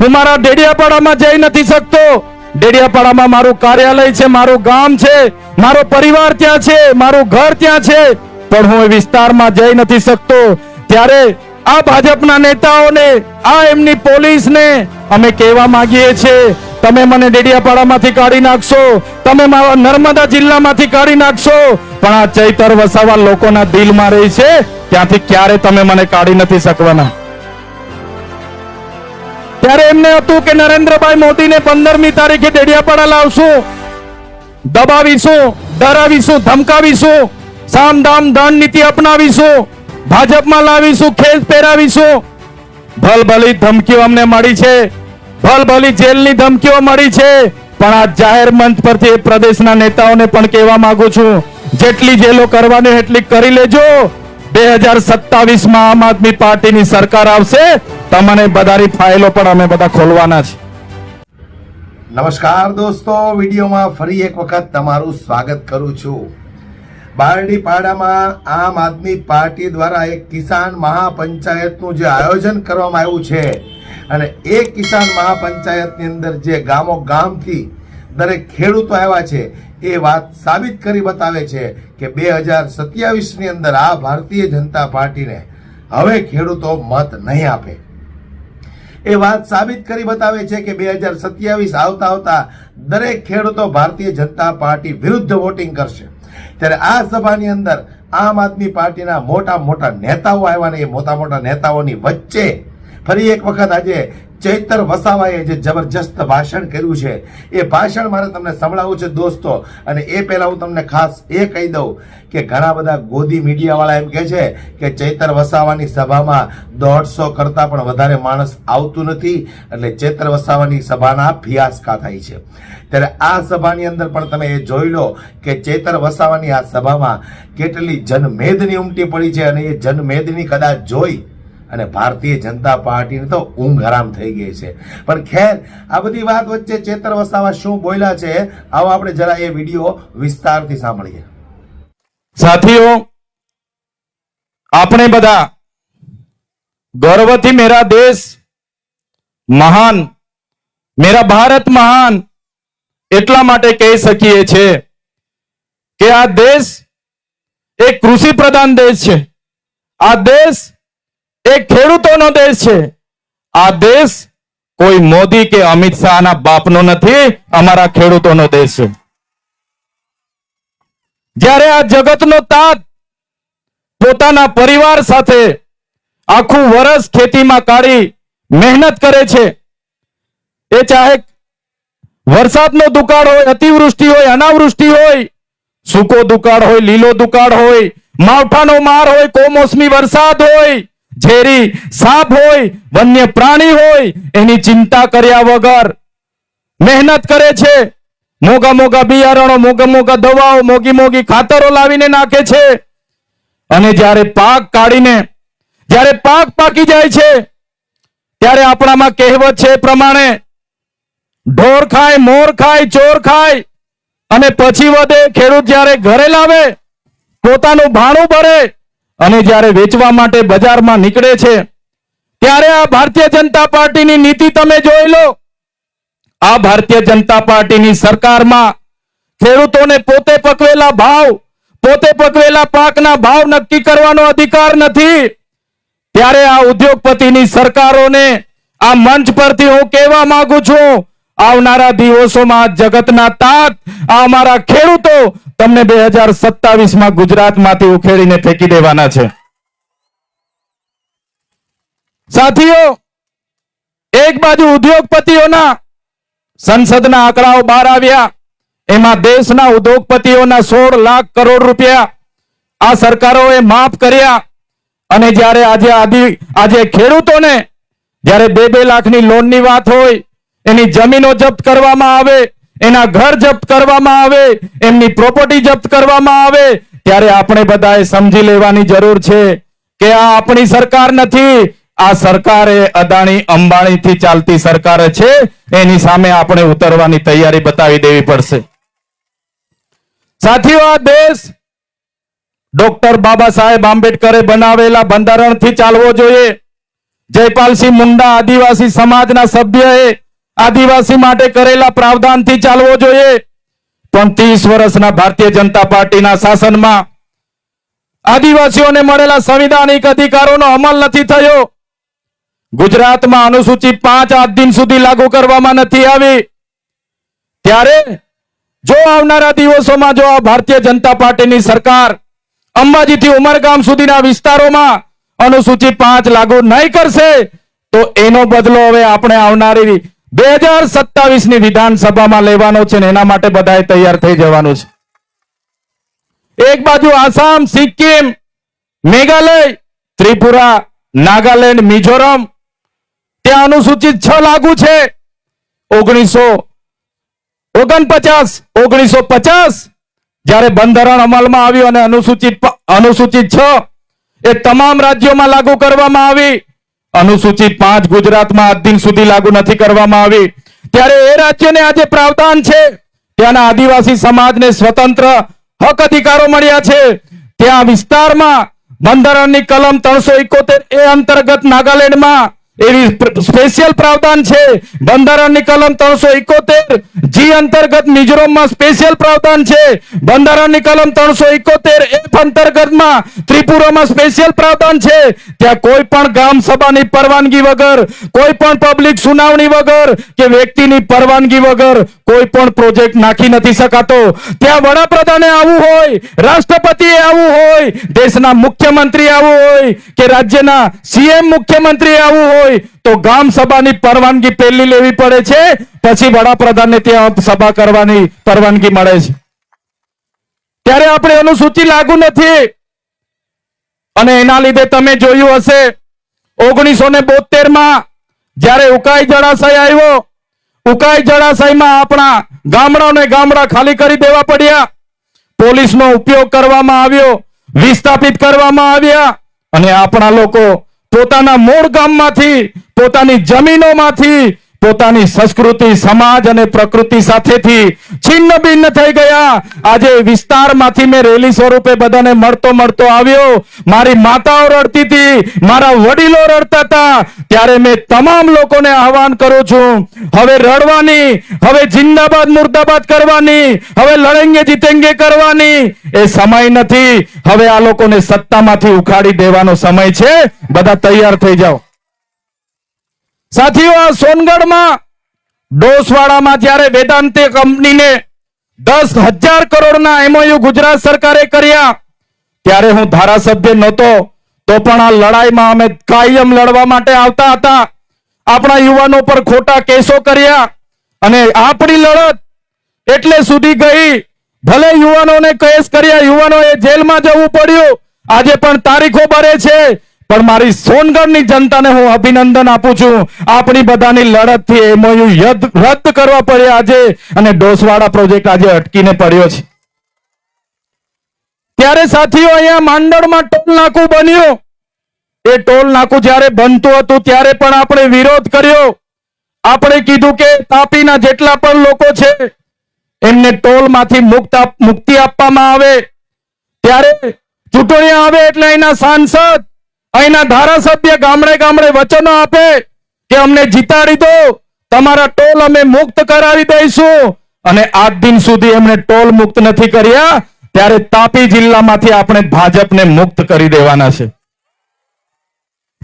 હું મારા ડેડિયાપાડામાં જઈ નથી શકતો. ડેડિયાપાડામાં મારું કાર્યાલય છે, મારું ગામ છે, મારો પરિવાર ત્યાં છે, મારું ઘર ત્યાં છે. પણ હું એ વિસ્તારમાં જઈ નથી શકતો. ત્યારે આ ભાજપના નેતાઓને, આ એમની પોલીસને અમે કહેવા માંગીએ છીએ, તમે મને ડેડિયાપાડામાંથી કાઢી નાખશો. તમે મારા નર્મદા જિલ્લામાંથી કાઢી નાખશો. પણ આ ચૈતર વસાવા લોકોના દિલમાં રહી છે, ત્યાંથી ક્યારે તમે મને કાઢી નથી શકવાના? ત્યારે એમને હતું કે નરેન્દ્રભાઈ મોદીને પંદરમી તારીખે ડેડિયાપાડા લાવશું. દબાવીશું, ડરાવીશું, ધમકાવીશું સામ દામ દંડ નીતિ અપનાવીશું, ભાજપમાં લાવીશું ખેસ પહેરાવીશું. ભલભલી ધમકીઓ અમને મળી છે. ભલભલી જેલની ધમકીઓ મળી છે. પણ આ જાહેર મંચ પરથી પ્રદેશના નેતાઓને પણ કહેવા માંગુ છું, જેટલી જેલો કરવાની એટલી કરી લેજો. બે હજાર સત્તાવીસમાં આમ આદમી પાર્ટીની સરકાર આવશે, તમને બધાની ફાઇલો પણ અમે બધા ખોલવાના છે. નમસ્કાર દોસ્તો, વિડીયોમાં ફરી એક વખત તમારું સ્વાગત કરું છું. બારડીપાડામાં આમ આદમી પાર્ટી દ્વારા એક કિસાન મહાપંચાયતનું જે આયોજન કરવામાં આવ્યું છે અને એ કિસાન મહાપંચાયતની અંદર જે ગામો ગામથી દરેક ખેડૂતો આવ્યા છે એ વાત સાબિત કરી બતાવે છે કે બે હજાર સત્યાવીસની અંદર આ ભારતીય જનતા પાર્ટીને હવે ખેડૂતો મત નહીં આપે. એ વાત સાબિત કરી બતાવે છે કે બે હજાર સત્યાવીસ આવતા આવતા દરેક ખેડૂતો ભારતીય જનતા પાર્ટી વિરુદ્ધ વોટિંગ કરશે. ત્યારે આ સભાની અંદર આમ આદમી પાર્ટીના મોટા મોટા નેતાઓ આવ્યા ને એ મોટા મોટા નેતાઓની વચ્ચે ફરી એક વખત આજે ચૈતર વસાવાએ જે જબરજસ્ત ભાષણ કર્યું છે, એ ભાષણ મારે તમને સંભળાવવું છે દોસ્તો. અને એ પહેલાં હું તમને ખાસ એ કહી દઉં કે ઘણા બધા ગોદી મીડિયાવાળા એમ કહે છે કે ચૈતર વસાવાની સભામાં દોઢસો કરતાં પણ વધારે માણસ આવતું નથી, એટલે ચૈતર વસાવાની સભાના ફિયાસ્કા થાય છે. ત્યારે આ સભાની અંદર પણ તમે એ જોઈ લો કે ચૈતર વસાવાની આ સભામાં કેટલી જનમેદની ઉમટી પડી છે અને એ જનમેદની કદાચ જોઈ અને ભારતીય જનતા પાર્ટીને તો ઊંઘ હરામ થઈ ગઈ છે. પણ ખેર, આ બધી વાત વચ્ચે ચેતર વસાવા શું બોલ્યા છે, આવો આપણે જરા એ વીડિયો વિસ્તારથી સાંભળીએ. સાથીઓ, આપણે બધા ગર્વથી મેરા દેશ મહાન, મેરા ભારત મહાન એટલા માટે કહી શકીએ છીએ કે આ દેશ એક કૃષિ પ્રધાન દેશ છે. આ દેશ એક ખેડૂતોનો દેશ છે. આ દેશ કોઈ મોદી કે અમિત શાહના બાપનો નથી, અમારા ખેડૂતોનો દેશ છે. જ્યારે આ જગતનો તાત પોતાના પરિવાર સાથે આખું વર્ષ ખેતીમાં કાઢી મહેનત કરે છે, એ ચાહે વરસાદનો દુકાળ હોય, અતિવૃષ્ટિ હોય, અનાવૃષ્ટિ હોય, સૂકો દુકાળ હોય, લીલો દુકાળ હોય, માવઠાનો માર હોય, કોમોસમી વરસાદ હોય ઝેરી સાપ હોય, વન્ય પ્રાણી હોય, એની ચિંતા કર્યા વગર મહેનત કરે છે. મોગા મોગા બિયારણો, મોગા મોગા દવાઓ, મોગી મોગી ખાતરો લાવીને નાખે છે. અને જ્યારે પાક કાઢીને, જ્યારે પાક પાકી જાય છે, ત્યારે આપણામાં કહેવત છે પ્રમાણે, ઢોર ખાય, મોર ખાય, ચોર ખાય, અને પછી વધે, ખેડૂત જ્યારે ઘરે લાવે, પોતાનું ભાણું ભરે અને જ્યારે વેચવા માટે બજારમાં નીકળે છે, ત્યારે આ ભારતીય જનતા પાર્ટીની નીતિ તમે જોઈ લો. આ ભારતીય જનતા પાર્ટીની સરકારમાં ખેડૂતોને પોતે પકવેલા ભાવ, પોતે પકવેલા પાકના ભાવ નક્કી કરવાનો અધિકાર નથી. ત્યારે આ ઉદ્યોગપતિની સરકારોને આ મંચ પરથી હું કહેવા માંગુ છું આવનારા દિવસોમાં જગતના તાત, આ અમારા ખેડૂતો તમને બે હજાર સત્તાવીસમાં ગુજરાતમાંથી ઉખેડીને ફેંકી દેવાના છે. સાથીઓ, એક બાજુ ઉદ્યોગપતિઓના સંસદના આંકડાઓ બહાર આવ્યા, એમાં દેશના ઉદ્યોગપતિઓના સોળ લાખ કરોડ રૂપિયા આ સરકારોએ માફ કર્યા, અને જ્યારે આજે આદિ, આજે ખેડૂતોને, જ્યારે બે બે લાખની લોનની વાત હોય એની જમીનો જપ્ત કરવામાં આવે, એના ઘર જપ્ત કરવામાં આવે, એમની પ્રોપર્ટી જપ્ત કરવામાં આવે, ત્યારે આપણે બધાએ સમજી લેવાની જરૂર છે કે આ આપણી સરકાર નથી, આ સરકાર એ અદાણી અંબાણીથી ચાલતી સરકાર છે, એની સામે આપણે ઉતરવાની તૈયારી બતાવી દેવી પડશે. સાથીઓ, આ દેશ ડોક્ટર બાબા સાહેબ આંબેડકરે બનાવેલા બંધારણથી ચાલવો જોઈએ. જયપાલસિંહ મુંડા આદિવાસી સમાજના સભ્યએ આદિવાસી માટે કરેલા પ્રાવધાનથી ચાલવો જોઈએ. પણ ત્રીસ વર્ષના ભારતીય જનતા પાર્ટીના શાસનમાં આદિવાસીઓને મળેલા સંવિધાનિક અધિકારોનો અમલ નથી થયો. ગુજરાતમાં અનુસૂચિ પાંચ આજ દિન સુધી લાગુ કરવામાં નથી આવી. ત્યારે જો આવનારા દિવસોમાં જો આ ભારતીય જનતા પાર્ટીની સરકાર અંબાજીથી ઉમરગામ સુધીના વિસ્તારોમાં અનુસૂચિ પાંચ લાગુ નહીં કરશે, તો એનો બદલો હવે આપણે આવનારી બે હજાર સત્તાવીસની વિધાનસભામાં લેવાનો છે ને એના માટે બધાએ તૈયાર થઈ જવાનું છે. એક બાજુ આસામ, સિક્કિમ, મેઘાલય, ત્રિપુરા, નાગાલેન્ડ, મિઝોરમ. ત્યાં અનુસૂચિત છ લાગુ છે. ઓગણીસો ઓગણપચાસ, ઓગણીસો પચાસ જ્યારે બંધારણ અમલમાં આવ્યું અને અનુસૂચિત અનુસૂચિત છ એ તમામ રાજ્યોમાં લાગુ કરવામાં આવી. અનુસૂચિત પાંચ ગુજરાતમાં આજ દિન સુધી લાગુ નથી કરવામાં આવી. ત્યારે એ રાજ્યને આજે પ્રાવધાન છે ત્યાંના આદિવાસી સમાજને સ્વતંત્ર હક અધિકારો મળ્યા છે. ત્યાં વિસ્તારમાં બંધારણની કલમ ત્રણસો એકોતેર એ અંતર્ગત નાગાલેન્ડમાં એવી સ્પેશિયલ પ્રાવધાન છે. બંધારણની કલમ ત્રણસો ઇકોતેર જી અંતર્ગત મિઝોરમમાં સ્પેશિયલ પ્રાવધાન છે. બંધારણની કલમ ત્રણસો ઇકોતેર એફ અંતર્ગતમાં ત્રિપુરામાં સ્પેશિયલ પ્રાવધાન છે. ત્યાં કોઈ પણ ગામ સભાની પરવાનગી વગર, કોઈ પણ પબ્લિક સુનાવણી વગર કે વ્યક્તિની પરવાનગી વગર કોઈ પણ પ્રોજેક્ટ નાખી નથી શકાતો. ત્યાં વડાપ્રધાને આવવું હોય, રાષ્ટ્રપતિએ આવવું હોય, દેશના મુખ્યમંત્રી આવવું હોય કે રાજ્યના સીએમ મુખ્યમંત્રી આવવું હોય તો ગામ સભાની પરવાનગી પહેલી લેવી પડે છે. પછી વડાપ્રધાનને ત્યાં સભા કરવાની પરવાનગી મળે છે. ત્યારે આપણે અનુસૂચિ લાગુ નથી. અને એના લીધે તમે જોયું હશે ઓગણીસો ને બોતેરમાં જ્યારે ઉકાઈ જળાશય આવ્યો, ઉકાઈ જળાશયમાં આપણા ગામડાઓને ગામડા ખાલી કરી દેવા પડ્યા. પોલીસનો ઉપયોગ કરવામાં આવ્યો, વિસ્થાપિત કરવામાં આવ્યા. અને આપણા લોકો પોતાના મૂળ ગામમાંથી પોતાની જમીનોમાંથી પોતાની સંસ્કૃતિ, સમાજ અને પ્રકૃતિ સાથેથી છિન્ન ભિન્ન થઈ ગયા. આજે વિસ્તારમાંથી મેં રેલી સ્વરૂપે બધાને મળતો મળતો આવ્યો. મારી માતાઓ રડતી હતી, મારા વડીલો રડતા હતા. ત્યારે મેં તમામ લોકોને આહવાન કરું છું, હવે રડવાની, હવે જિંદાબાદ, મુર્દાબાદ કરવાની, હવે લડેંગે, જીતેંગે કરવાની. એ સમય નથી, હવે આ લોકોને સત્તામાંથી ઉખાડી દેવાનો સમય છે. બધા તૈયાર થઈ જાઓ. સાથીઓ, આ સોનગઢમાં ડોસવાડામાં જ્યારે વેદાંતે કંપનીને દસ હજાર કરોડના એમઓયુ ગુજરાત સરકારે કર્યા, ત્યારે હું ધારાસભ્ય નહોતો, તો પણ આ લડાઈમાં અમે કાયમ લડવા માટે આવતા હતા. આપણા યુવાનો પર ખોટા કેસો કર્યા અને આપણી લડત એટલે સુધી ગઈ. ભલે યુવાનોને કેસ કર્યા, યુવાનોએ જેલમાં જવું પડ્યું, આજે પણ તારીખો ભરે છે. પણ મારી સોનગઢની જનતાને હું અભિનંદન આપું છું. આપણી બધાની લડતથી એમઓયુ રદ કરવા પડ્યા આજે અને ડોસવાડા પ્રોજેક્ટ આજે અટકીને પડ્યો છે. ત્યારે સાથીઓ, અહીંયા માંડળમાં ટોલ નાકું બન્યું. એ ટોલ નાકું જ્યારે બનતું હતું ત્યારે પણ આપણે વિરોધ કર્યો. આપણે કીધું કે તાપીના જેટલા પણ લોકો છે, એમને ટોલમાંથી મુક્ત મુક્તિ આપવામાં આવે. ત્યારે ચૂંટણી આવે એટલે અહીંના સાંસદ અહીંના ધારાસભ્ય ગામડે ગામડે વચનો આપે કે અમને જીતાડી દો. તમારા ટોલ અમે મુક્ત કરાવી દઈશું. અને આજ દિન સુધી એમણે ટોલ મુક્ત નથી કર્યા. ત્યારે તાપી જિલ્લામાંથી આપણે ભાજપને મુક્ત કરી દેવાના છે.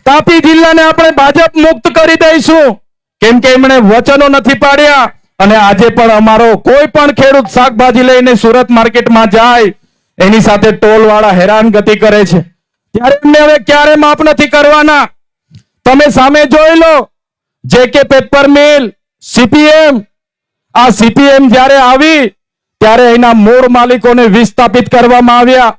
તાપી જિલ્લાને આપણે ભાજપ મુક્ત કરી દઈશું. કેમ કે એમણે વચનો નથી પાડ્યા. અને આજે પણ અમારો કોઈ પણ ખેડૂત શાકભાજી લઈને સુરત માર્કેટમાં જાય, એની સાથે ટોલ વાળા હેરાનગતિ કરે છે. ત્યારે એમને હવે ક્યારે માફ નથી કરવાના? તમે સામે જોઈ લો જે કે પેપર મિલ સીપીએમ આ સીપીએમ જ્યારે આવી, ત્યારે એના મૂળ માલિકોને વિસ્થાપિત કરવામાં આવ્યા.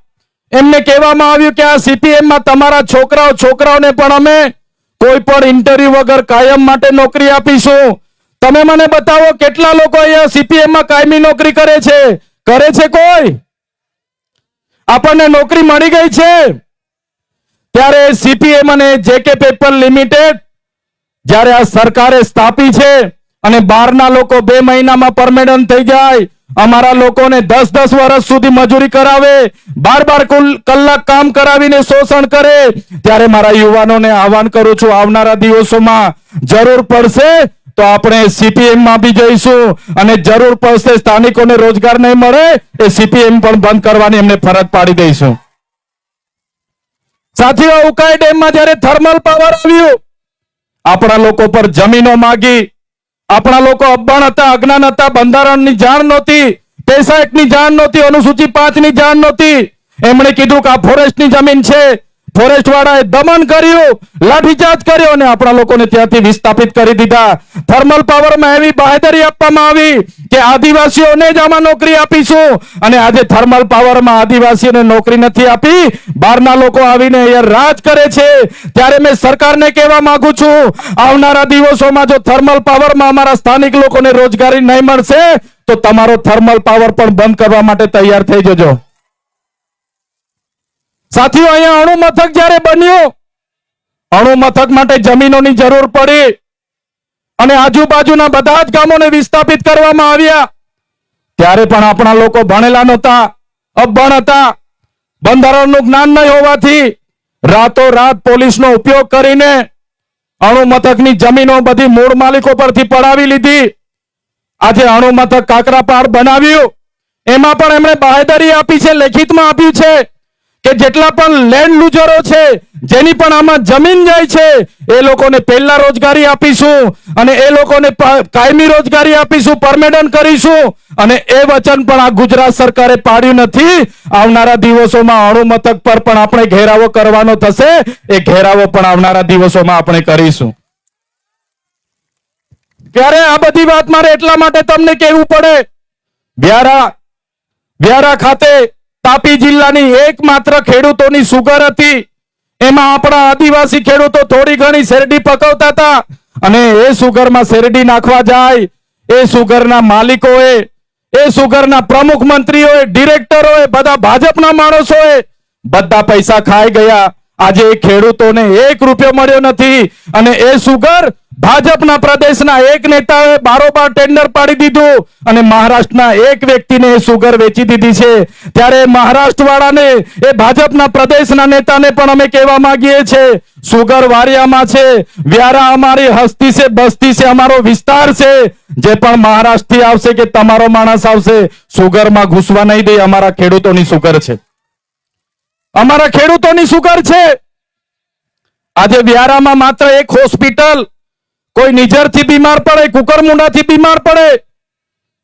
એમને કહેવામાં આવ્યું કે આ સીપીએમમાં તમારા છોકરાઓ, છોકરાઓને પણ અમે કોઈ પણ ઇન્ટરવ્યુ વગર કાયમ માટે નોકરી આપીશું. તમે મને બતાવો, કેટલા લોકો અહીંયા સીપીએમમાં કાયમી નોકરી કરે છે? કરે છે કોઈ? આપણને નોકરી મળી ગઈ છે? ત્યારે સીપીએમ અને જેકે પેપર લિમિટેડ જ્યારે આ સરકારે સ્થાપી છે અને બહારના લોકો બે મહિનામાં પરમેનન્ટ થઈ જાય, અમારા લોકોને દસ દસ વર્ષ સુધી મજૂરી કરાવે, બાર બાર કુલ કલાક કામ કરાવીને શોષણ કરે, ત્યારે મારા યુવાનોને આહવાન કરું છું આવનારા દિવસોમાં જરૂર પડશે તો આપણે સીપીએમમાં બી જઈશું અને જરૂર પડશે સ્થાનિકોને રોજગાર નહીં મળે, એ સીપીએમ પણ બંધ કરવાની એમને ફરજ પાડી દઈશું. સાથીઓ, ઉકાઈ ડેમમાં જ્યારે થર્મલ પાવર આવ્યું, આપણા લોકો પર જમીનો માગી, આપણા લોકો અભણ હતા, અજ્ઞાન હતા, બંધારણની જાણ નહોતી, પૈસા એકની જાણ નહોતી, અનુસૂચિ પાંચની જાણ નહોતી. એમણે કીધું કે આ ફોરેસ્ટની જમીન છે ફોરેસ્ટ વાળાએ દમન કર્યું, લાઠીચાર્જ કર્યો અને આપણા લોકોને ત્યાંથી વિસ્થાપિત કરી દીધા. થર્મલ પાવરમાં એવી બાહેદરી આપવામાં આવી કે આદિવાસીઓને જ આમાં નોકરી આપીશું. અને આજે થર્મલ પાવરમાં આદિવાસીઓને નોકરી નથી આપી. બહારના લોકો આવીને અહીંયા રાજ કરે છે. ત્યારે મેં સરકારને કહેવા માંગુ છું, આવનારા દિવસોમાં જો થર્મલ પાવરમાં અમારા સ્થાનિક લોકોને રોજગારી નહીં મળશે, તો તમારો થર્મલ પાવર પણ બંધ કરવા માટે તૈયાર થઈ જજો. સાથીઓ, અહીંયા અણુ મથક જ્યારે બન્યું અણુ મથક માટે જમીનોની જરૂર પડી અને આજુબાજુના બધા જ ગામોને વિસ્થાપિત કરવામાં આવ્યા. ત્યારે પણ આપણા લોકો ભણેલા નહોતા, અભણ હતા. બંધારણનું જ્ઞાન નહીં હોવાથી રાતો રાત પોલીસનો ઉપયોગ કરીને અણુ મથકની જમીનો બધી મૂળ માલિકો પરથી પડાવી લીધી. આજે અણુ મથક કાકરાપાડ બનાવ્યું. એમાં પણ એમણે બાહેદરી આપી છે, લેખિતમાં આપ્યું છે. કે જેટલા પણ લેન્ડ લુઝરો છે, જેની પણ આમાં જમીન જાય છે, એ લોકોને પહેલા રોજગારી આપીશું અને એ લોકોને કાયમી રોજગારી આપીશું, પરમેડન કરીશું અને એ વચન પણ આ ગુજરાત સરકારે પાડ્યું નથી. આવનારા દિવસોમાં અણુ મથક પર પણ આપણે ઘેરાવો કરવાનો થશે. એ ઘેરાવો પણ આવનારા દિવસોમાં આપણે કરીશું. ત્યારે આ બધી વાત મારે એટલા માટે તમને કહેવું પડે. વ્યારા વ્યારા ખાતે તાપી જિલ્લાની એકમાત્ર ખેડૂતોની સુગર હતી. એમાં આપણા આદિવાસી ખેડૂતો થોડી ઘણી શેરડી પકવતા હતા અને એ સુગરમાં શેરડી નાખવા જાય. એ સુગરના માલિકોએ, એ સુગરના પ્રમુખ મંત્રીઓએ ડિરેક્ટરોએ બધા ભાજપના માણસોએ બધા પૈસા ખાઈ ગયા. આજે ખેડૂતોને એક રૂપિયો મળ્યો નથી અને એ સુગર ભાજપના પ્રદેશના એક નેતાએ બારોબાર ટેન્ડર પાડી દીધું અને મહારાષ્ટ્રના એક વ્યક્તિને સુગર વેચી દીધી છે. ત્યારે મહારાષ્ટ્ર વાળાને એ ભાજપના પ્રદેશના નેતાને પણ અમે કહેવા માંગીએ છીએ સુગર વારિયામાં છે, વ્યારા અમારી હસ્તી છે, બસ્તી છે, અમારો વિસ્તાર છે. જે પણ મહારાષ્ટ્રથી આવશે કે તમારો માણસ આવશે સુગરમાં ઘૂસવા નહીં દે, અમારા ખેડૂતોની સુગર છે. અમારા ખેડૂતોની સુગર છે. આજે વ્યારામાં માત્ર એક હોસ્પિટલ કોઈ નિઝરથી બીમાર પડે, કુકરમુંડાથી બીમાર પડે,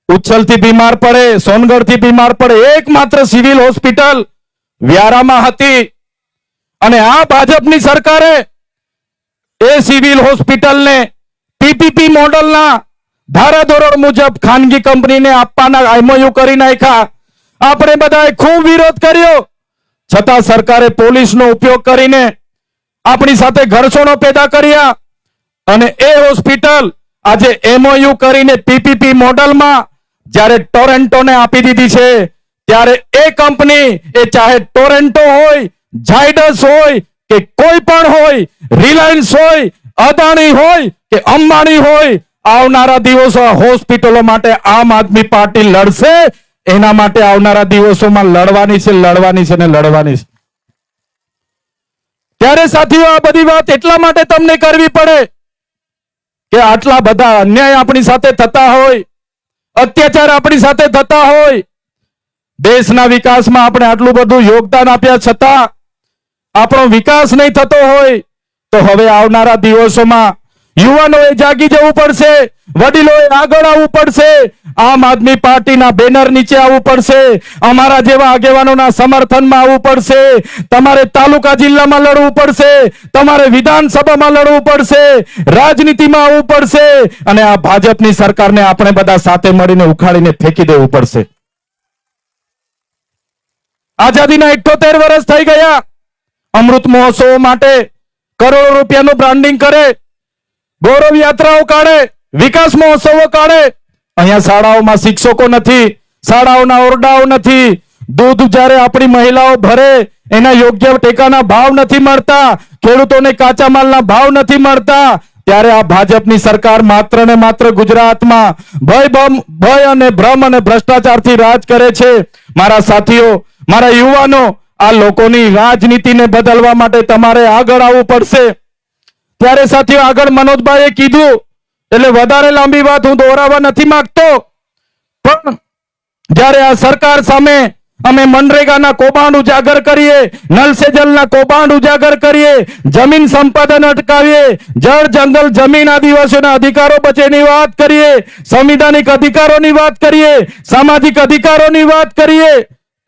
ઉચ્છલથી બીમાર પડે, સોનગઢથી બીમાર પડે, એકમાત્ર સિવિલ હોસ્પિટલ વ્યારામાં હતી. અને આ ભાજપની સરકારે એ સિવિલ હોસ્પિટલને પીપીપી મોડલના ધારાધોરણ મુજબ ખાનગી કંપનીને આપવાના એમઓયુ કરી નાખ્યા. આપણે બધાએ ખૂબ વિરોધ કર્યો. છતાં સરકારે પોલીસનો ઉપયોગ કરીને આપણી સાથે ઘર્ષણો પેદા કર્યા. અને એ હોસ્પિટલ આજે એમઓયુ કરીને પીપીપી મોડલમાં જ્યારે ટોરેન્ટોને આપી દીધી છે, ત્યારે એ કંપની એ ચાહે ટોરેન્ટો હોય, ઝાયડસ હોય, કે કોઈ પણ હોય, રિલાયન્સ હોય, અદાણી હોય, કે અંબાણી હોય, આવનારા દિવસો હોસ્પિટલો માટે આમ આદમી પાર્ટી લડશે. એના માટે આવનારા દિવસોમાં લડવાની છે લડવાની છે ને લડવાની છે. ત્યારે સાથીઓ, આ બધી વાત એટલા માટે તમને કરવી પડે કે આટલા બધા અન્યાય આપણી સાથે થતા હોય, અત્યાચાર આપણી સાથે થતા હોય, દેશના વિકાસમાં આપણે આટલું બધું યોગદાન આપ્યા છતાં આપણો વિકાસ નહીં થતો હોય, તો હવે આવનારા દિવસોમાં યુવાનોએ જાગી જવું પડશે. વડીલોએ આગળ આવવું પડશે. આમ આદમી પાર્ટીના બેનર નીચે આવવું પડશે. અમારા જેવા આગેવાનોના સમર્થનમાં આવવું પડશે. તમારે તાલુકા જિલ્લામાં લડવું પડશે. તમારે વિધાનસભામાં લડવું પડશે. રાજનીતિમાં આવવું પડશે. અને આ ભાજપની સરકારને આપણે બધા સાથે મળીને ઉખાડીને ફેંકી દેવું પડશે. આઝાદીના ઇઠોતેર વર્ષ થઈ ગયા. અમૃત મહોત્સવ માટે કરોડો રૂપિયાનું બ્રાન્ડિંગ કરે. ગૌરવ યાત્રાઓ કાઢે. વિકાસ મહોત્સવો કાઢે. અહીંયા શાળાઓમાં શિક્ષકો નથી, શાળાઓના ઓરડાઓ નથી. દૂધ જ્યારે આપણી મહિલાઓ ભરે, એના યોગ્ય ટેકાના ભાવ નથી મળતા, ખેડૂતોને કાચા માલના ભાવ નથી મળતા. ત્યારે આ ભાજપની સરકાર માત્ર ને માત્ર ગુજરાતમાં ભય ભય અને ભ્રમ અને ભ્રષ્ટાચારથી રાજ કરે છે. મારા સાથીઓ, મારા યુવાનો, આ લોકોની રાજનીતિને બદલવા માટે તમારે આગળ આવવું પડશે. ત્યારે સાથીઓ, આગળ મનોજભાઈએ કીધું એટલે વધારે લાંબી વાત હું દોહરાવા નથી માંગતો. પણ જ્યારે આ સરકાર સામે અમે મનરેગાના કૌભાંડ ઉજાગર કરીએ નલ સે જલના કૌભાંડ ઉજાગર કરીએ, જમીન સંપાદન અટકાવીએ, જળ, જંગલ, જમીન આદિવાસીઓના અધિકારો બચેની વાત કરીએ, સંવિધાનિક અધિકારોની વાત કરીએ, સામાજિક અધિકારોની વાત કરીએ,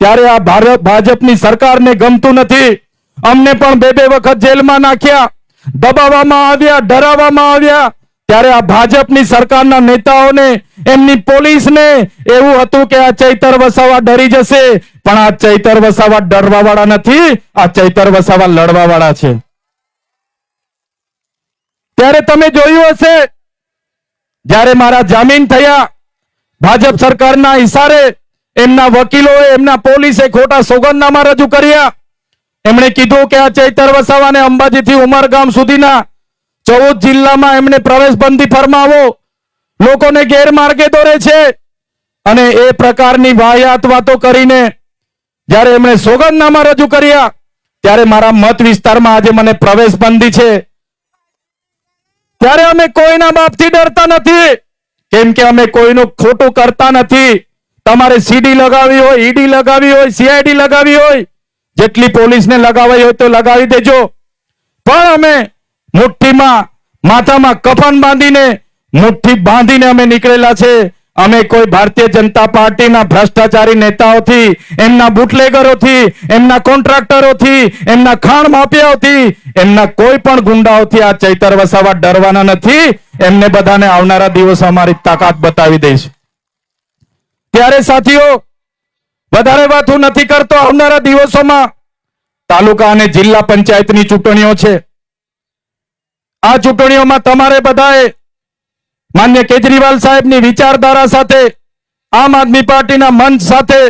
ત્યારે આ ભારત ભાજપની સરકારને ગમતું નથી. અમને પણ બે બે વખત જેલમાં નાખ્યા, દબાવવામાં આવ્યા, ડરાવવામાં આવ્યા ત્યારે આ ભાજપની સરકારના નેતાઓને, એમની પોલીસને એવું હતું કે આ ચૈતર વસાવા ડરી જશે. પણ આ ચૈતર વસાવા ડરવા વાળા નથી, આ ચૈતર વસાવા લડવા વાળા છે. ત્યારે તમે જોયું હશે, જ્યારે મારા જામીન થયા, ભાજપ સરકારના ઇશારે એમના વકીલોએ એમના પોલીસે ખોટા સોગંદનામા રજૂ કર્યા. એમણે કીધું કે આ ચૈતર વસાવાને અંબાજીથી ઉમરગામ સુધીના ચૌદ જિલ્લામાં એમને પ્રવેશબંધી ફરમાવો. લોકોને ગેરમાર્ગે દોરે છે. અને એ પ્રકારની વાહિયાત વાતો કરીને જ્યારે એમણે સોગંદનામા રજૂ કર્યા, ત્યારે મારા મત વિસ્તારમાં આજે મને પ્રવેશબંધી છે. ત્યારે અમે કોઈના બાપથી ડરતા નથી. કેમ કે અમે કોઈનું ખોટું કરતા નથી. તમારે સીડી લગાવી હોય, ઈડી લગાવી હોય, સીઆઈડી લગાવી હોય, જેટલી પોલીસને લગાવી હોય તો લગાવી દેજો. પણ અમે મુઠ્ઠીમાં, માથામાં કફન બાંધીને મુઠ્ઠી બાંધીને અમે નીકળેલા છે. અમે કોઈ ભારતીય જનતા પાર્ટીના ભ્રષ્ટાચારી નેતાઓથી, એમના બુટલેગરોથી, એમના કોન્ટ્રાક્ટરોથી, એમના ખાણ માફિયાઓથી, એમના કોઈ પણ ગુંડાઓથી આ ચૈતર વસાવા ડરવાના નથી. એમને બધાને આવનારા દિવસો અમારી તાકાત બતાવી દઈશ. ત્યારે સાથીઓ, વધારે વાત હું નથી કરતો આવનારા દિવસોમાં તાલુકા અને જિલ્લા પંચાયતની ચૂંટણીઓ છે. આ ચૂંટણીઓમાં તમારે બધાએ માન્ય કેજરીવાલ સાહેબની વિચારધારા સાથે, આમ આદમી પાર્ટીના મંચ સાથે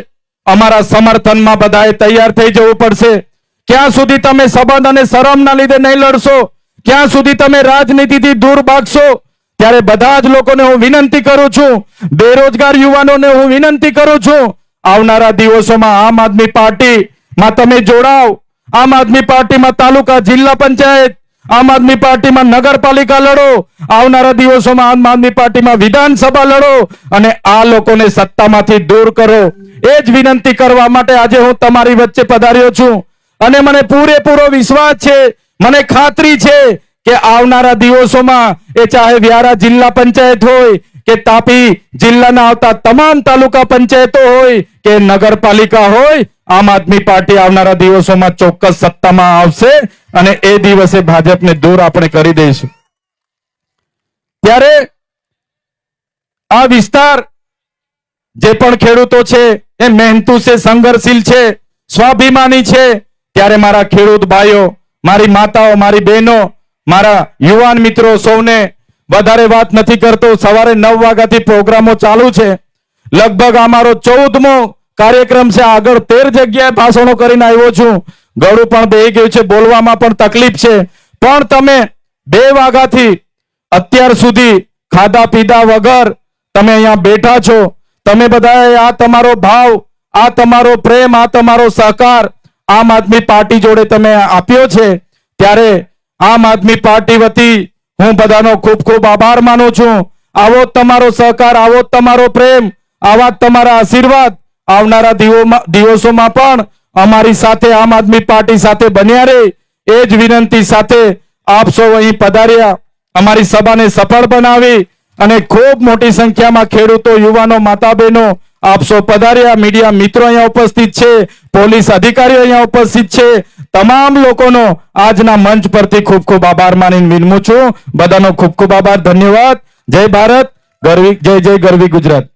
અમારા સમર્થનમાં બધાએ તૈયાર થઈ જવું પડશે. ક્યાં સુધી તમે સંબંધ અને શરમના લીધે નહીં લડશો, ક્યાં સુધી તમે રાજનીતિથી દૂર ભાગશો, ત્યારે બધા જ લોકોને હું વિનંતી કરું છું, બેરોજગાર યુવાનોને હું વિનંતી કરું છું, આવનારા દિવસોમાં આમ આદમી પાર્ટીમાં તમે જોડાવ આમ આદમી પાર્ટીમાં તાલુકા જિલ્લા પંચાયત આમ આદમી પાર્ટીમાં નગરપાલિકા લડો. આવનારા દિવસોમાં આમ આદમી પાર્ટીમાં વિધાનસભા લડો અને આ લોકોને સત્તામાંથી દૂર કરો. એ જ વિનંતી કરવા માટે આજે હું તમારી વચ્ચે પધાર્યો છું. અને મને પૂરેપૂરો વિશ્વાસ છે, મને ખાતરી છે કે આવનારા દિવસોમાં એ ચાહે વ્યારા જિલ્લા પંચાયત હોય, કે તાપી જિલ્લાના આવતા તમામ તાલુકા પંચાયતો હોય, કે નગરપાલિકા હોય, આમ આદમી પાર્ટી આવનારા દિવસોમાં ચોક્કસ સત્તામાં આવશે. અને એ દિવસે ભાજપને દૂર આપણે કરી દઈશું. ત્યારે આ વિસ્તાર જે પણ ખેડૂતો છે, એ મહેનતુ છે, સંઘર્ષશીલ છે, સ્વાભિમાની છે, ત્યારે મારા ખેડૂત ભાઈઓ, મારી માતાઓ, મારી બહેનો, મારા યુવાન મિત્રો સૌને વધારે વાત નથી કરતો, સવારે નવ વાગ્યાથી પ્રોગ્રામો ચાલુ છે. લગભગ અમારો ચૌદમો કાર્યક્રમ છે, આગળ તેર જગ્યાએ ભાષણો કરીને આવ્યો છું. ગળું પણ બે ગયું છે, બોલવામાં પણ તકલીફ છે. પણ તમે બે વાગ્યાથી અત્યાર સુધી ખાધા પીધા વગર તમે અહીંયા બેઠા છો. તમે બધાએ આ તમારો ભાવ, આ તમારો પ્રેમ, આ તમારો સહકાર આમ આદમી પાર્ટી જોડે તમે આપ્યો છે. ત્યારે આમ આદમી પાર્ટી વતી હું બધાનો ખૂબ ખૂબ આભાર માનું છું. આવો તમારો સહકાર, આવો તમારો પ્રેમ, આવા તમારા આશીર્વાદ આવનારા દિવસોમાં પણ અમારી સાથે, આમ આદમી પાર્ટી સાથે બન્યા રહે એ જ વિનંતી સાથે આપ અહીં પધાર્યા. અમારી સભાને સફળ બનાવી અને ખૂબ મોટી સંખ્યામાં ખેડૂતો, યુવાનો માતા બહેનો આપ પધાર્યા. મીડિયા મિત્રો અહીંયા ઉપસ્થિત છે, પોલીસ અધિકારીઓ અહીંયા ઉપસ્થિત છે. તમામ લોકોનો આજના મંચ પરથી ખૂબ ખૂબ આભાર માનીને વિનમું છું. બધાનો ખૂબ ખૂબ આભાર, ધન્યવાદ. જય ભારત, ગરવી, જય જય ગરવી ગુજરાત.